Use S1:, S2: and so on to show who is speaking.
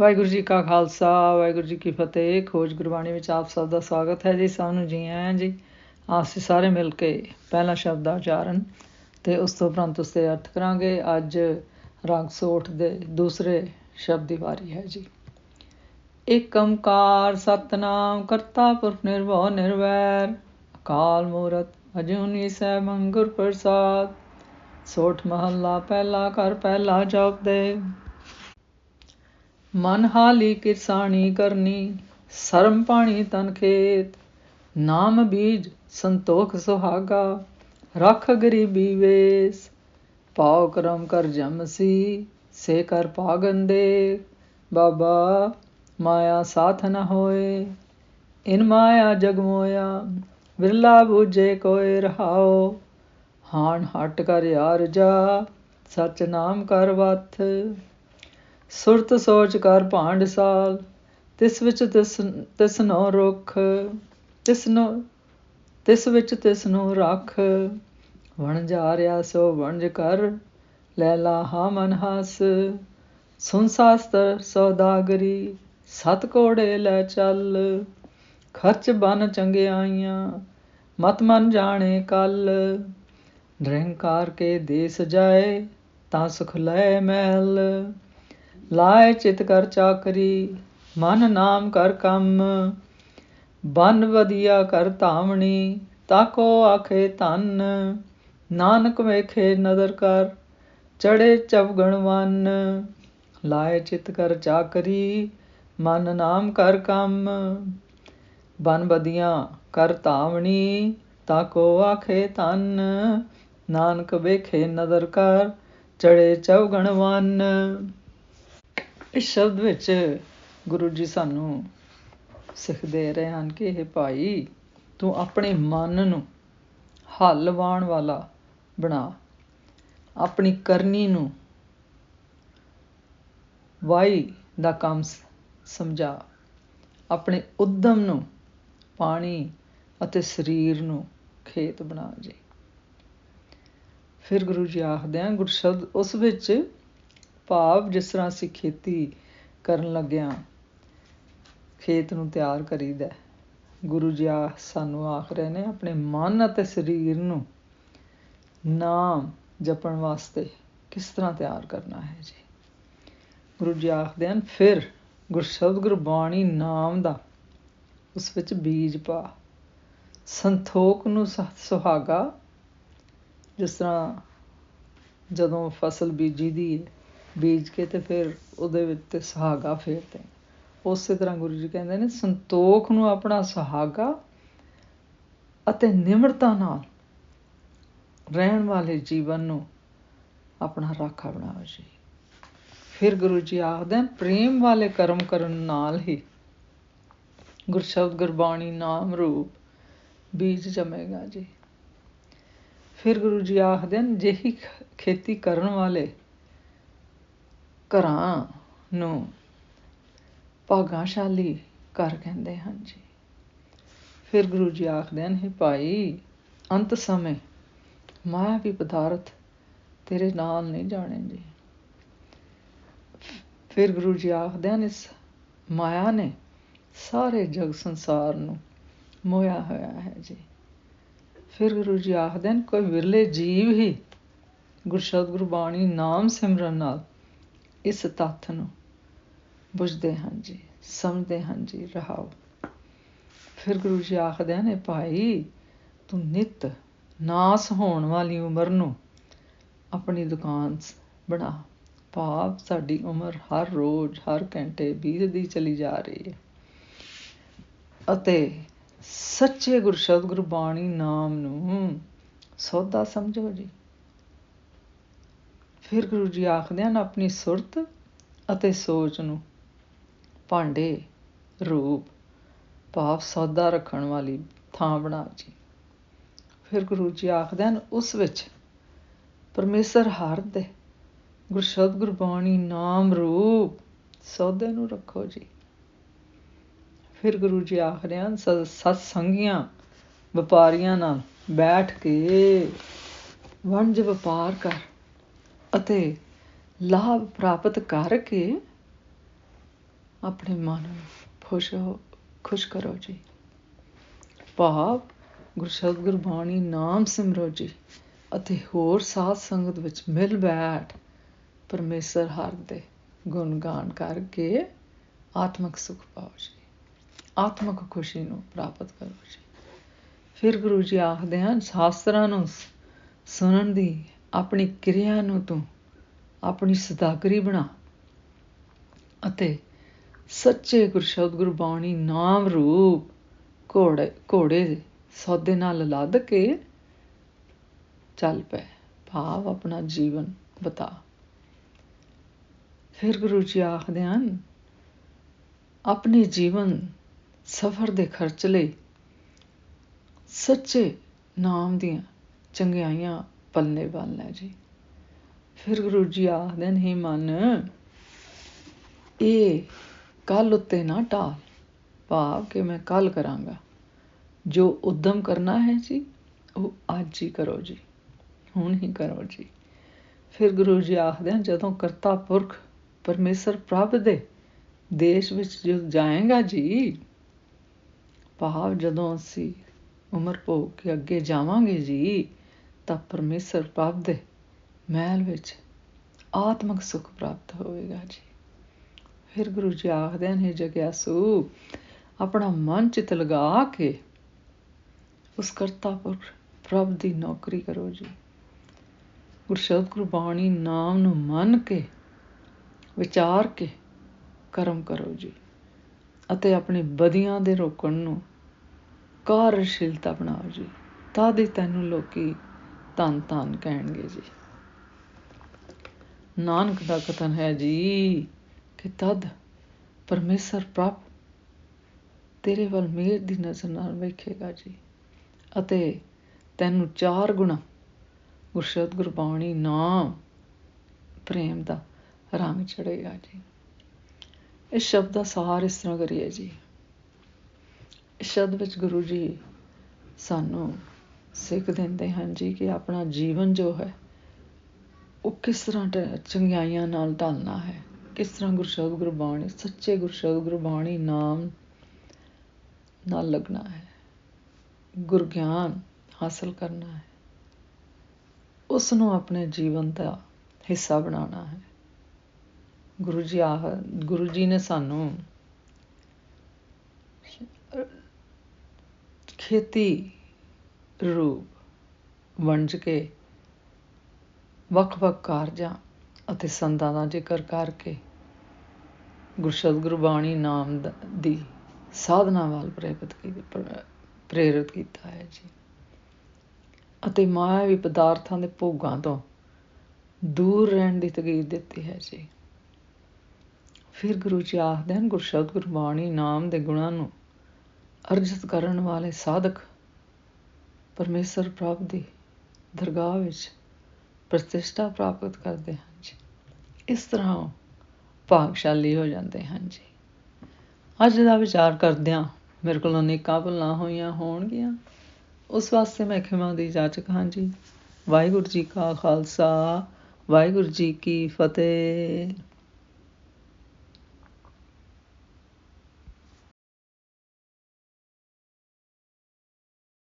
S1: ਵਾਹਿਗੁਰੂ ਜੀ ਕਾ ਖਾਲਸਾ, ਵਾਹਿਗੁਰੂ ਜੀ ਕੀ ਫਤਿਹ। ਖੋਜ ਗੁਰਬਾਣੀ ਵਿੱਚ ਆਪ ਸਭ ਦਾ ਸਵਾਗਤ ਹੈ ਜੀ ਸਾਨੂੰ ਜੀ ਆਇਆਂ ਜੀ। ਅਸੀਂ ਸਾਰੇ ਮਿਲ ਕੇ ਪਹਿਲਾ ਸ਼ਬਦ ਦਾ ਉਚਾਰਨ ਤੇ ਉਸ ਤੋਂ ਉਪਰੰਤ ਉਸ ਦੇ ਅਰਥ ਕਰਾਂਗੇ। ਅੱਜ ਰੰਗ ਸੋਠ ਦੇ ਦੂਸਰੇ ਸ਼ਬਦ ਦੀ ਵਾਰੀ ਹੈ ਜੀ। ਇਕ ਓੰਕਾਰ ਸਤਨਾਮ ਕਰਤਾ ਪੁਰਖ ਨਿਰਭਉ ਨਿਰਵੈਰ, ਅਕਾਲ ਮੂਰਤ ਅਜੂਨੀ ਸੈ ਮੰਗੁਰ ਪ੍ਰਸਾਦ। ਸੋਠ ਮਹੱਲਾ ਪਹਿਲਾ ਕਰ ਪਹਿਲਾ ਜਪਦੇ। ਮਨ ਹਾਲੀ ਕਿਰਸਾਣੀ ਕਰਨੀ, ਸਰਮ ਪਾਣੀ ਤਨ ਖੇਤ। ਨਾਮ ਬੀਜ ਸੰਤੋਖ ਸੁਹਾਗਾ, ਰੱਖ ਗਰੀਬੀ ਵੇਸ। ਪਾਉ ਕਰਮ ਕਰ ਜਮਸੀ ਸੇ ਕਰ ਪਾਗਨ ਦੇ ਬਾਬਾ, ਮਾਇਆ ਸਾਥ ਨ ਹੋਏ, ਇਨ ਮਾਇਆ ਜਗ ਮੋਇਆ, ਵਿਰਲਾ ਬੂਝੇ ਕੋਏ ਰਹਾਓ ਹਾਣ ਹਟ ਕਰ ਯਾਰ ਜਾ, ਸਚ ਨਾਮ ਕਰ ਵਤ ਸੁਰਤ ਸੋਚ ਕਰ ਭਾਂਡ ਸਾਲ, ਤਿਸ ਵਿੱਚ ਤਿਸ ਤਿਸ ਨੋ ਰੁਖ ਤਿਸ ਨੋ ਤਿਸ ਵਿੱਚ ਤਿਸ ਨੂੰ ਰੱਖ, ਵਣ ਜਾ ਰਿਆ ਸੋ ਵਣਜ ਕਰ, ਲੈ ਲਾ ਹਾ ਮਨ ਹਸ, ਸੁਨ ਸਾਸਤਰ ਸੌਦਾਗਰੀ ਸਤ ਕੋੜੇ ਲੈ ਚੱਲ, ਖਰਚ ਬਨ ਚੰਗਿਆਈਆਂ, ਮਤ ਮਨ ਜਾਣੇ ਕੱਲ, ਨਿਰੰਕਾਰ ਕੇ ਦੇਸ ਜਾਏ, ਤਾਂ ਸੁਖ ਲੈ ਮਹਿਲ ਲਾਏ ਚਿਤ ਕਰ ਚਾਕਰੀ, ਮਨ ਨਾਮ ਕਰ ਕੰਮ, ਬਨ ਵਧੀਆ ਕਰ ਧਾਵਣੀ ਤਾਕੋ ਆਖੇ ਧਨ, ਨਾਨਕ ਵੇਖੇ ਨਦਰ ਕਰ, ਚੜੇ ਚਵਗਣ ਵਨ। ਲਾਏ ਚਿਤ ਕਰ ਚਾਕਰੀ, ਮਨ ਨਾਮ ਕਰ ਕੰਮ, ਬਨ ਬਦੀਆਂ ਕਰ ਧਾਵਣੀ ਤਾਕੋ ਆਖੇ ਧੰਨ, ਨਾਨਕ ਵੇਖੇ ਨਦਰ ਕਰ, ਚੜੇ ਚਵਗਣ ਵਨ। ਇਸ ਸ਼ਬਦ ਵਿੱਚ ਗੁਰੂ ਜੀ ਸਾਨੂੰ ਸਿੱਖ ਦੇ ਰਹੇ ਹਨ ਕਿ ਇਹ ਭਾਈ ਤੂੰ ਆਪਣੇ ਮਨ ਨੂੰ ਹੱਲ ਵਾਣ ਵਾਲਾ ਬਣਾ, ਆਪਣੀ ਕਰਨੀ ਨੂੰ ਵਾਈ ਦਾ ਕੰਮ ਸਮਝਾ, ਆਪਣੇ ਉਦਮ ਨੂੰ ਪਾਣੀ ਅਤੇ ਸਰੀਰ ਨੂੰ ਖੇਤ ਬਣਾ ਜੀ। ਫਿਰ ਗੁਰੂ ਜੀ ਆਖਦੇ ਆ ਗੁਰਸ਼ਬਦ ਉਸ ਵਿੱਚ ਭਾਵ ਜਿਸ ਤਰ੍ਹਾਂ ਅਸੀਂ ਖੇਤੀ ਕਰਨ ਲੱਗਿਆਂ, ਖੇਤ ਨੂੰ ਤਿਆਰ ਕਰੀਦਾ ਗੁਰੂ ਜੀ ਆ ਸਾਨੂੰ ਆਖ ਰਹੇ ਨੇ, ਆਪਣੇ ਮਨ ਅਤੇ ਸਰੀਰ ਨੂੰ ਨਾਮ ਜਪਣ ਵਾਸਤੇ ਕਿਸ ਤਰ੍ਹਾਂ ਤਿਆਰ ਕਰਨਾ ਹੈ ਜੀ? ਗੁਰੂ ਜੀ ਆਖਦੇ ਹਨ, ਫਿਰ ਗੁਰਸ਼ਬਦ ਗੁਰਬਾਣੀ ਨਾਮ ਦਾ ਉਸ ਵਿੱਚ ਬੀਜ ਪਾ। ਸੰਤੋਖ ਨੂੰ ਸੁਹਾਗਾ। ਜਿਸ ਤਰ੍ਹਾਂ ਜਦੋਂ ਫਸਲ ਬੀਜੀ ਦੀ ਹੈ ਬੀਜ ਕੇ ਤੇ ਫਿਰ ਉਹਦੇ ਵਿੱਚ ਤੇ ਸੁਹਾਗਾ ਫੇਰਦੇ ਉਸੇ ਤਰ੍ਹਾਂ ਗੁਰੂ ਜੀ ਕਹਿੰਦੇ ਨੇ, ਸੰਤੋਖ ਨੂੰ ਆਪਣਾ ਸੁਹਾਗਾ ਅਤੇ ਨਿਮਰਤਾ ਨਾਲ ਰਹਿਣ ਵਾਲੇ ਜੀਵਨ ਨੂੰ ਆਪਣਾ ਰਾਖਾ ਬਣਾਓ ਜੀ। ਫਿਰ ਗੁਰੂ ਜੀ ਆਖਦੇ ਪ੍ਰੇਮ ਵਾਲੇ ਕਰਮ ਕਰਨ ਨਾਲ ਹੀ ਗੁਰਸ਼ਬਦ ਗੁਰਬਾਣੀ ਨਾਮ ਰੂਪ ਬੀਜ ਜਮੇਗਾ ਜੀ। ਫਿਰ ਗੁਰੂ ਜੀ ਆਖਦੇ ਨੇ ਜਿਹੀ ਖੇਤੀ ਕਰਨ ਵਾਲੇ ਘਰਾਂ ਨੂੰ ਭਾਗਾਸ਼ਾਲੀ ਘਰ ਕਹਿੰਦੇ ਹਨ ਜੀ। ਫਿਰ ਗੁਰੂ ਜੀ ਆਖਦੇ ਨੇ ਭਾਈ, ਅੰਤ ਸਮੇਂ ਮਾਇਆ ਵੀ ਪਦਾਰਥ ਤੇਰੇ ਨਾਲ ਨਹੀਂ ਜਾਣੇ ਜੀ। ਫਿਰ ਗੁਰੂ ਜੀ ਆਖਦੇ ਨੇ ਇਸ ਮਾਇਆ ਨੇ ਸਾਰੇ ਜਗ ਸੰਸਾਰ ਨੂੰ ਮੋਇਆ ਹੋਇਆ ਹੈ ਜੀ। ਫਿਰ ਗੁਰੂ ਜੀ ਆਖਦੇ ਨੇ ਕੋਈ ਵਿਰਲੇ ਜੀਵ ਹੀ ਗੁਰਸ਼ਬਦ ਗੁਰਬਾਣੀ ਨਾਮ ਸਿਮਰਨ ਨਾਲ ਇਸ ਤੱਥ ਨੂੰ ਬੁਝਦੇ ਹਨ ਜੀ, ਸਮਝਦੇ ਹਨ ਜੀ, ਰਹਾਓ। ਫਿਰ ਗੁਰੂ ਜੀ ਆਖਦੇ ਨੇ, ਭਾਈ, ਤੂੰ ਨਿਤ ਨਾਸ ਹੋਣ ਵਾਲੀ ਉਮਰ ਨੂੰ ਆਪਣੀ ਦੁਕਾਨ ਬਣਾ। ਭਾਵ ਸਾਡੀ ਉਮਰ ਹਰ ਰੋਜ਼, ਹਰ ਘੰਟੇ ਬੀਤਦੀ ਚਲੀ ਜਾ ਰਹੀ ਹੈ। ਅਤੇ ਸੱਚੇ ਗੁਰਸ਼ਬਦ ਗੁਰਬਾਣੀ ਨਾਮ ਨੂੰ ਸੌਦਾ ਸਮਝੋ ਜੀ। ਫਿਰ ਗੁਰੂ ਜੀ ਆਖਦੇ ਹਨ, ਆਪਣੀ ਸੁਰਤ ਅਤੇ ਸੋਚ ਨੂੰ, ਭਾਂਡੇ, ਰੂਪ, ਭਾਵ ਸੌਦਾ ਰੱਖਣ ਵਾਲੀ ਥਾਂ ਬਣਾ ਜੀ। ਫਿਰ ਗੁਰੂ ਜੀ ਆਖਦੇ ਹਨ, ਉਸ ਵਿੱਚ ਪਰਮੇਸ਼ਰ ਹਰ ਦੇ ਗੁਰਸ਼ਬਦ ਗੁਰਬਾਣੀ ਨਾਮ, ਰੂਪ ਸੌਦੇ ਨੂੰ ਰੱਖੋ ਜੀ। ਫਿਰ ਗੁਰੂ ਜੀ ਆਖਦੇ ਹਨ ਸਤ ਸੰਗੀਆਂ ਵਪਾਰੀਆਂ ਨਾਲ ਬੈਠ ਕੇ ਵਣਜ ਵਪਾਰ ਕਰ। ਅਤੇ ਲਾਭ ਪ੍ਰਾਪਤ ਕਰਕੇ ਆਪਣੇ ਮਨ ਨੂੰ ਖੁਸ਼ ਹੋ, ਖੁਸ਼ ਕਰੋ ਜੀ। ਭਾਵ ਗੁਰਸ਼ਬਦ ਗੁਰਬਾਣੀ ਨਾਮ ਸਿਮਰੋ ਜੀ ਅਤੇ ਹੋਰ ਸਾਧ ਸੰਗਤ ਵਿੱਚ ਮਿਲ ਬੈਠ ਪਰਮੇਸ਼ਰ ਹਰ ਦੇ ਗੁਣ ਗਾਨ ਕਰਕੇ ਆਤਮਿਕ ਸੁਖ ਪਾਓ ਜੀ। ਆਤਮਿਕ ਖੁਸ਼ੀ ਨੂੰ ਪ੍ਰਾਪਤ ਕਰੋ ਜੀ। ਫਿਰ ਗੁਰੂ ਜੀ ਆਖਦੇ ਹਨ, ਸ਼ਾਸਤਰਾਂ ਨੂੰ ਸੁਣਨ ਦੀ ਆਪਣੀ ਕਿਰਿਆ ਨੂੰ ਤੂੰ ਆਪਣੀ ਸਦਾਗਰੀ ਬਣਾ ਅਤੇ ਸੱਚੇ ਗੁਰਸ਼ਬਦ ਗੁਰਬਾਣੀ ਨਾਮ ਰੂਪ ਘੋੜੇ ਘੋੜੇ ਦੇ ਸੌਦੇ ਨਾਲ ਲੱਦ ਕੇ ਚੱਲ ਪਏ ਭਾਵ ਆਪਣਾ ਜੀਵਨ ਬਤਾ। ਫਿਰ ਗੁਰੂ ਜੀ ਆਖਦੇ ਹਨ, ਆਪਣੇ ਜੀਵਨ ਸਫ਼ਰ ਦੇ ਖਰਚ ਲਈ ਸੱਚੇ ਨਾਮ ਦੀਆਂ ਚੰਗਿਆਈਆਂ ਪੱਲੇ ਬੰਨ ਲੈ ਜੀ। ਫਿਰ ਗੁਰੂ ਜੀ ਆਖਦੇ ਨੇ ਮਨ, ਇਹ ਕੱਲ ਉੱਤੇ ਨਾ ਟਾਲ ਭਾਵ ਕਿ ਮੈਂ ਕੱਲ ਕਰਾਂਗਾ। ਜੋ ਉਦਮ ਕਰਨਾ ਹੈ ਜੀ, ਉਹ ਅੱਜ ਹੀ ਕਰੋ ਜੀ, ਹੁਣ ਹੀ ਕਰੋ ਜੀ। ਫਿਰ ਗੁਰੂ ਜੀ ਆਖਦੇ ਹਨ ਜਦੋਂ ਕਰਤਾ ਪੁਰਖ ਪਰਮੇਸ਼ਰ ਪ੍ਰਭ ਦੇ ਦੇਸ਼ ਵਿੱਚ ਜੋ ਜਾਏਗਾ ਜੀ, ਭਾਵ ਜਦੋਂ ਅਸੀਂ ਉਮਰ ਭੋਗ ਕੇ ਅੱਗੇ ਜਾਵਾਂਗੇ ਜੀ ਤਾਂ ਪਰਮੇਸ਼ਰ ਪ੍ਰਭ ਦੇ ਮਹਿਲ ਵਿੱਚ ਆਤਮਿਕ ਸੁਖ ਪ੍ਰਾਪਤ ਹੋਵੇਗਾ ਜੀ। ਫਿਰ ਗੁਰੂ ਜੀ ਆਖਦੇ ਨੇ ਜਗਿਆਸੂ, ਆਪਣਾ ਮਨ ਚਿਤ ਲਗਾ ਕੇ ਉਸ ਕਰਤਾ ਪਰ ਪ੍ਰਭ ਦੀ ਨੌਕਰੀ ਕਰੋ ਜੀ। ਗੁਰਸ਼ਬਦ ਗੁਰਬਾਣੀ ਨਾਮ ਨੂੰ ਮੰਨ ਕੇ, ਵਿਚਾਰ ਕੇ ਕਰਮ ਕਰੋ ਜੀ ਅਤੇ ਆਪਣੇ ਬਦੀਆਂ ਦੇ ਰੋਕਣ ਨੂੰ ਕਾਰਜਸ਼ੀਲਤਾ ਬਣਾਓ ਜੀ। ਤਦ ਹੀ ਤੈਨੂੰ ਲੋਕੀ ਤਨ ਤਨ ਕਹਿਣਗੇ ਜੀ। ਨਾਨਕ ਦਾ ਕਥਨ ਹੈ ਜੀ ਕਿ ਤਦ ਪਰਮੇਸ਼ਰ ਪ੍ਰਭ ਤੇਰੇ ਵੱਲ ਮੇਰ ਦੀ ਨਜ਼ਰ ਨਾਲ ਵੇਖੇਗਾ ਜੀ ਅਤੇ ਤੈਨੂੰ ਚਾਰ ਗੁਣਾ ਗੁਰਸ਼ਬਦ ਗੁਰਬਾਣੀ ਨਾਮ ਪ੍ਰੇਮ ਦਾ ਰੰਗ ਚੜੇਗਾ ਜੀ। ਇਸ ਸ਼ਬਦ ਦਾ ਸਾਰ ਇਸ ਤਰ੍ਹਾਂ ਕਰੀਏ ਜੀ। ਇਸ ਸ਼ਬਦ ਵਿੱਚ ਗੁਰੂ ਜੀ ਸਾਨੂੰ ਸਿੱਖ ਦਿੰਦੇ ਹਨ ਜੀ ਕਿ ਆਪਣਾ ਜੀਵਨ ਜੋ ਹੈ, ਉਹ ਕਿਸ ਤਰ੍ਹਾਂ ਚੰਗਿਆਈਆਂ ਨਾਲ ਢਾਲਣਾ ਹੈ। ਕਿਸ ਤਰ੍ਹਾਂ ਗੁਰਸ਼ਬਦ ਗੁਰਬਾਣੀ, ਸੱਚੇ ਗੁਰਸ਼ਬਦ ਗੁਰਬਾਣੀ ਨਾਮ ਨਾਲ ਲੱਗਣਾ ਹੈ। ਗੁਰਗਿਆਨ ਹਾਸਲ ਕਰਨਾ ਹੈ। ਉਸ ਨੂੰ ਆਪਣੇ ਜੀਵਨ ਦਾ ਹਿੱਸਾ ਬਣਾਉਣਾ ਹੈ। ਗੁਰੂ ਜੀ ਆਹ, ਗੁਰੂ ਜੀ ਨੇ ਸਾਨੂੰ ਖੇਤੀ ਰੂਪ ਵੰਜ ਕੇ ਵੱਖ-ਵੱਖ ਕਾਰਜਾਂ ਅਤੇ ਸੰਦਾਂ ਦਾ ਜ਼ਿਕਰ ਕਰਕੇ ਗੁਰਸ਼ਬਦ ਗੁਰਬਾਣੀ ਨਾਮ ਦੀ ਸਾਧਨਾ ਵੱਲ ਪ੍ਰੇਰਿਤ ਪ੍ਰੇਰਿਤ ਕੀਤਾ ਹੈ ਜੀ। ਅਤੇ ਮਾਇਆਵੀ ਪਦਾਰਥਾਂ ਦੇ ਭੋਗਾਂ ਤੋਂ ਦੂਰ ਰਹਿਣ ਦੀ ਤਕੀਦ ਦਿੱਤੀ ਹੈ ਜੀ। ਫਿਰ ਗੁਰੂ ਜੀ ਆਖਦੇ ਹਨ ਗੁਰਸ਼ਬਦ ਗੁਰਬਾਣੀ ਨਾਮ ਦੇ ਗੁਣਾਂ ਨੂੰ ਅਰਜਿਤ ਕਰਨ ਵਾਲੇ ਸਾਧਕ ਪਰਮੇਸ਼ਰ ਪ੍ਰਭ ਦੀ ਦਰਗਾਹ ਵਿੱਚ ਪ੍ਰਤਿਸ਼ਠਾ ਪ੍ਰਾਪਤ ਕਰਦੇ ਹਨ ਜੀ। ਇਸ ਤਰ੍ਹਾਂ ਭਾਗਸ਼ਾਲੀ ਹੋ ਜਾਂਦੇ ਹਨ ਜੀ। ਅੱਜ ਦਾ ਵਿਚਾਰ ਕਰਦਿਆਂ ਮੇਰੇ ਕੋਲੋਂ ਅਨੇਕਾਂ ਭੁੱਲਾਂ ਹੋਈਆਂ ਹੋਣਗੀਆਂ। ਉਸ ਵਾਸਤੇ ਮੈਂ ਖਿਮਾ ਦੀ ਜਾਚਕ ਹਾਂ ਜੀ। ਵਾਹਿਗੁਰੂ ਜੀ ਕਾ ਖਾਲਸਾ, ਵਾਹਿਗੁਰੂ ਜੀ ਕੀ ਫਤਿਹ।